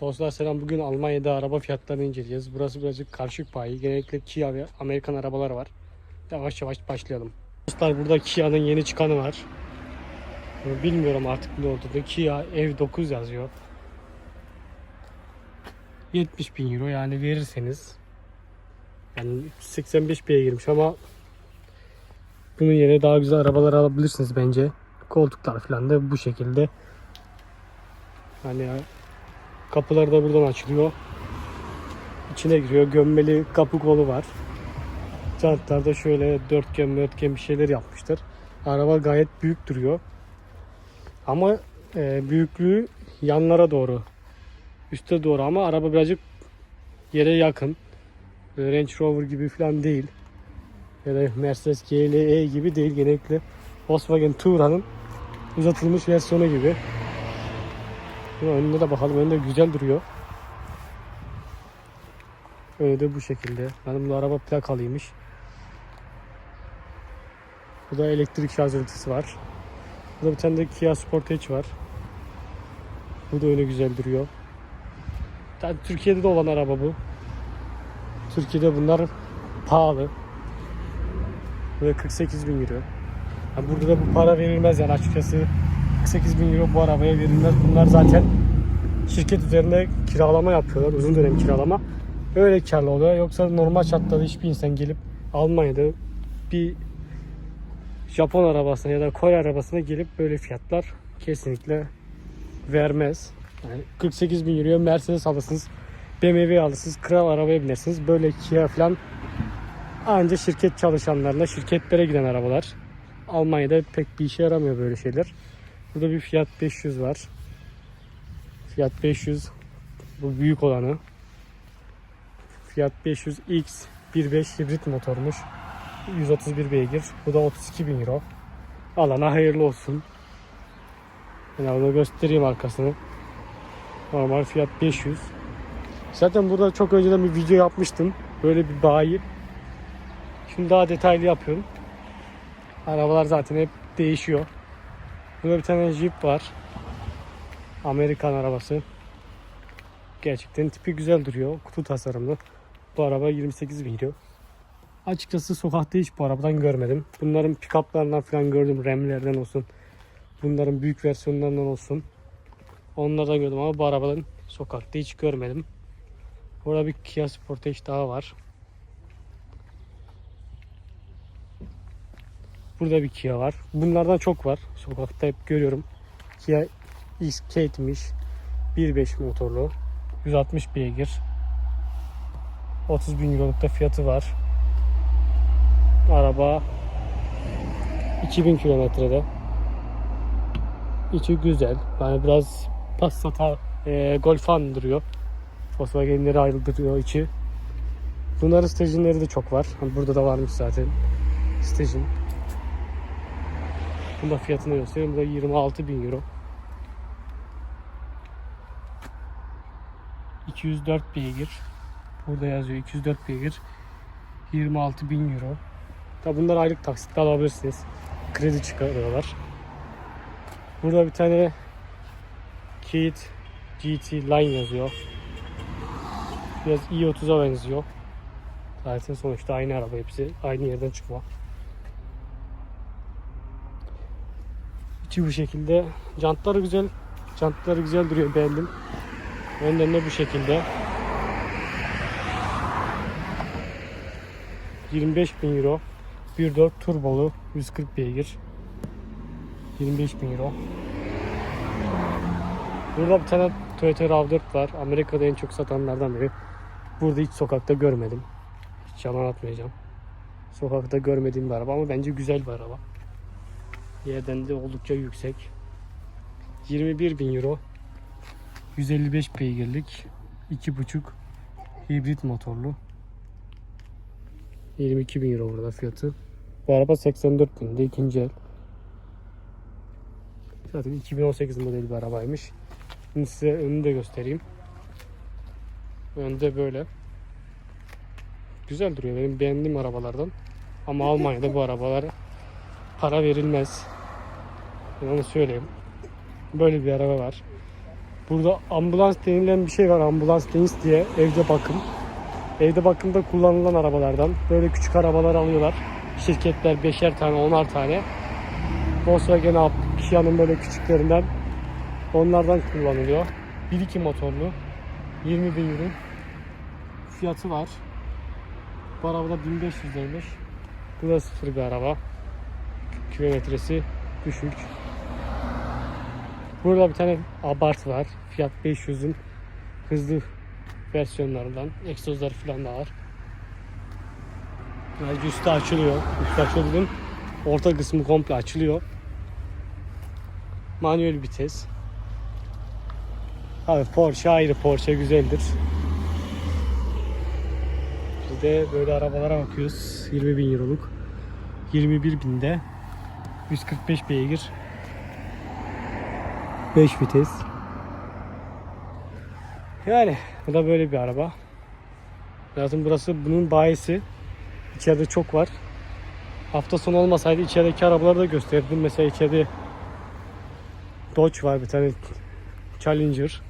Dostlar selam. Bugün Almanya'da araba fiyatlarını inceleyeceğiz. Burası birazcık karışık payı. Genellikle Kia ve Amerikan arabalar var. Yavaş yavaş başlayalım. Dostlar burada Kia'nın yeni çıkanı var. Bilmiyorum artık ne olduğunu. Kia Ev 9 yazıyor. 70 bin euro yani verirseniz yani 85 bine girmiş ama bunun yerine daha güzel arabalar alabilirsiniz bence. Koltuklar falan da bu şekilde. Hani kapılar da buradan açılıyor. İçine giriyor. Gömmeli kapı kolu var. Jantlarda şöyle dörtgen dörtgen bir şeyler yapmışlar. Araba gayet büyük duruyor. Ama e, büyüklüğü yanlara doğru. Üste doğru ama araba birazcık yere yakın. Range Rover gibi falan değil. Ya da Mercedes GLE gibi değil. Genellikle Volkswagen Touran'ın uzatılmış versiyonu gibi. Şuna önüne de bakalım. Önünde güzel duruyor. Önü de bu şekilde. Benim bu araba plakalıymış. Bu da elektrik şarj ünitesi var. Burada bir tane de Kia Sportage var. Bu da önü güzel duruyor. Yani Türkiye'de de olan araba bu. Türkiye'de bunlar pahalı. Böyle 48 bin euro. Yani burada da bu para verilmez yani açıkçası 48 bin euro bu arabaya verilmez. Bunlar zaten şirket üzerinde kiralama yapıyorlar. Uzun dönem kiralama. Öyle karlı oluyor. Yoksa normal şartlarda hiçbir insan gelip Almanya'da bir Japon arabasına ya da Kore arabasına gelip böyle fiyatlar kesinlikle vermez. Yani 48 bin euro Mercedes alırsınız, BMW alırsınız, kral arabaya binersiniz. Böyle Kia falan anca şirket çalışanlarına, şirketlere giden arabalar. Almanya'da pek bir işe yaramıyor böyle şeyler. Burada bir Fiat 500 var. Fiat 500 bu büyük olanı. Fiat 500 X 1.5 hibrit motormuş. 131 beygir. Bu da 32 bin euro. Alana hayırlı olsun. Yani onu göstereyim arkasını. Normal fiyat 500. Zaten burada çok önceden bir video yapmıştım. Böyle bir bayi. Şimdi daha detaylı yapıyorum. Arabalar zaten hep değişiyor. Burada bir tane Jeep var. Amerikan arabası. Gerçekten tipi güzel duruyor. Kutu tasarımlı. Bu araba 28 bin euro. Açıkçası sokakta hiç bu arabadan görmedim. Bunların pick-up'larından falan gördüm. Remlerden olsun. Bunların büyük versiyonlarından olsun. Onlardan gördüm ama bu arabadan sokakta hiç görmedim. Burada bir Kia Sportage daha var. Burada bir Kia var. Bunlardan çok var. Sokakta hep görüyorum. Kia X-Kate'miş. 1.5 motorlu. 160 beygir. 30 bin euroluk da fiyatı var. Araba 2000 kilometrede. İçi güzel. Yani biraz Passat'a e, Golf andırıyor. Volkswagen'leri ayrıldırıyor içi. Bunların stajinleri de çok var. Hani Burada da varmış zaten stajin. Bunda fiyatını göstereyim. Bu da 26 bin euro. 204 beygir. Burada yazıyor 204 beygir. 26 bin euro. Tabi bunlar aylık taksitle alabilirsiniz. Kredi çıkarıyorlar. Burada bir tane Kit GT Line yazıyor. Biraz i30'a benziyor. Zaten sonuçta aynı araba hepsi. Aynı yerden çıkma. İçi bu şekilde. Jantları güzel. Jantları güzel duruyor beğendim. Önden de bu şekilde. 25 bin euro. 1.4 turbolu 140 beygir. 25 bin euro. Burada bir tane Toyota RAV4 var. Amerika'da en çok satanlardan biri. Burada hiç sokakta görmedim. Hiç yalan atmayacağım. Sokakta görmediğim bir araba ama bence güzel bir araba. Yerden de oldukça yüksek. 21 bin euro. 155 beygirlik. 2.5 hibrit motorlu. 22 bin euro burada fiyatı. Bu araba 84 binde ikinci el. Zaten 2018 model bir arabaymış. Şimdi size önünü de göstereyim. Önde böyle. Güzel duruyor. Benim beğendiğim arabalardan. Ama Almanya'da bu arabalara para verilmez. Ben onu söyleyeyim. Böyle bir araba var. Burada ambulans denilen bir şey var. Ambulans deniz diye evde bakım. Evde bakımda kullanılan arabalardan. Böyle küçük arabalar alıyorlar. Şirketler beşer tane, onar tane. Volkswagen Kia'nın böyle küçüklerinden onlardan kullanılıyor. 1.2 motorlu. 20 bin euro. Fiyatı var. Bu arabada 1500'deymiş. Bu da sıfır bir araba. Kilometresi düşük. Burada bir tane Abarth var. Fiyat 500'ün hızlı versiyonlarından. Egzozlar falan da var. Yani üstü açılıyor. Üstü dedim. Orta kısmı komple açılıyor. Manuel vites. Abi Porsche ayrı Porsche güzeldir. Biz de böyle arabalara bakıyoruz. 20 bin euroluk. 21 binde 145 beygir 5 vites. Yani bu da böyle bir araba. Zaten burası bunun bayisi. İçeride çok var. Hafta sonu olmasaydı içerideki arabaları da gösterdim. Mesela içeride Dodge var bir tane Challenger.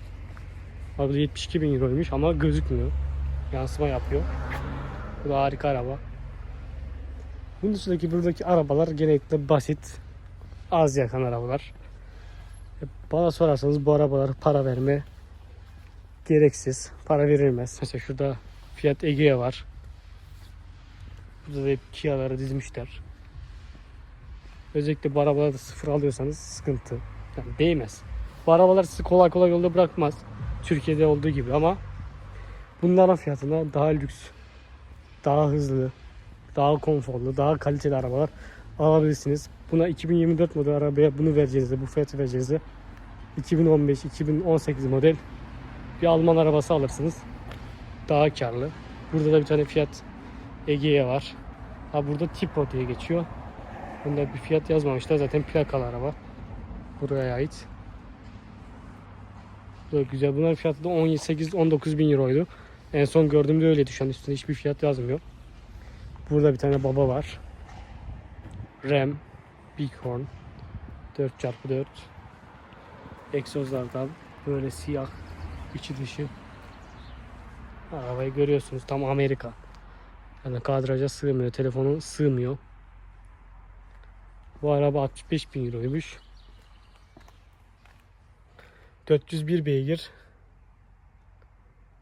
Abi 72 bin euroymuş ama gözükmüyor. Yansıma yapıyor. Bu da harika araba bunun dışındaki buradaki arabalar genellikle basit, az yakan arabalar. E, Bana sorarsanız bu arabalar para verme gereksiz. Para verilmez. Mesela şurada Fiat Egea var. Burada da hep Kia'ları dizmişler. Özellikle bu arabaları da sıfır alıyorsanız sıkıntı. Yani değmez. Bu arabalar sizi kolay kolay yolda bırakmaz. Türkiye'de olduğu gibi ama bunların fiyatına daha lüks, daha hızlı, daha konforlu, daha kaliteli arabalar alabilirsiniz. Buna 2024 model arabaya bunu vereceğinizde, bu fiyatı vereceğinizde 2015-2018 model bir Alman arabası alırsınız. Daha karlı. Burada da bir tane Fiat Egea var. Ha burada Tipo diye geçiyor. Bunda bir fiyat yazmamışlar. Zaten plakalı araba. Buraya ait. Bu da güzel. Bunların fiyatı da 18-19 bin euroydu. En son gördüğümde öyle düşen üstünde hiçbir fiyat yazmıyor. Burada bir tane baba var. Ram, Bighorn, 4x4. Egzozlardan böyle siyah içi dışı. Arabayı görüyorsunuz tam Amerika. Yani kadraja sığmıyor, telefonu sığmıyor. Bu araba 65 bin euroymuş. 401 beygir.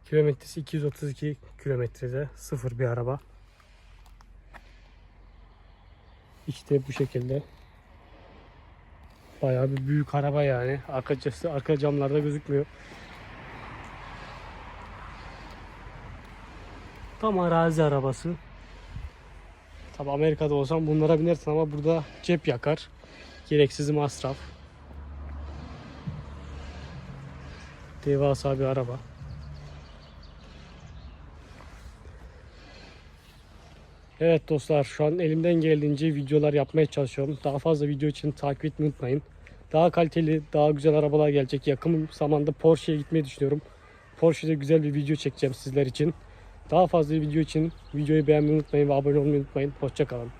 Kilometresi 232 kilometrede sıfır bir araba. İşte bu şekilde. Bayağı bir büyük araba yani. Arka, arka camlarda gözükmüyor. Tam arazi arabası. Tabi Amerika'da olsam bunlara binersin ama burada cep yakar. Gereksiz masraf. Devasa bir araba. Evet dostlar şu an elimden geldiğince videolar yapmaya çalışıyorum. Daha fazla video için takip etmeyi unutmayın. Daha kaliteli, daha güzel arabalar gelecek. Yakın zamanda Porsche'ye gitmeyi düşünüyorum. Porsche'de güzel bir video çekeceğim sizler için. Daha fazla video için videoyu beğenmeyi unutmayın ve abone olmayı unutmayın. Hoşçakalın.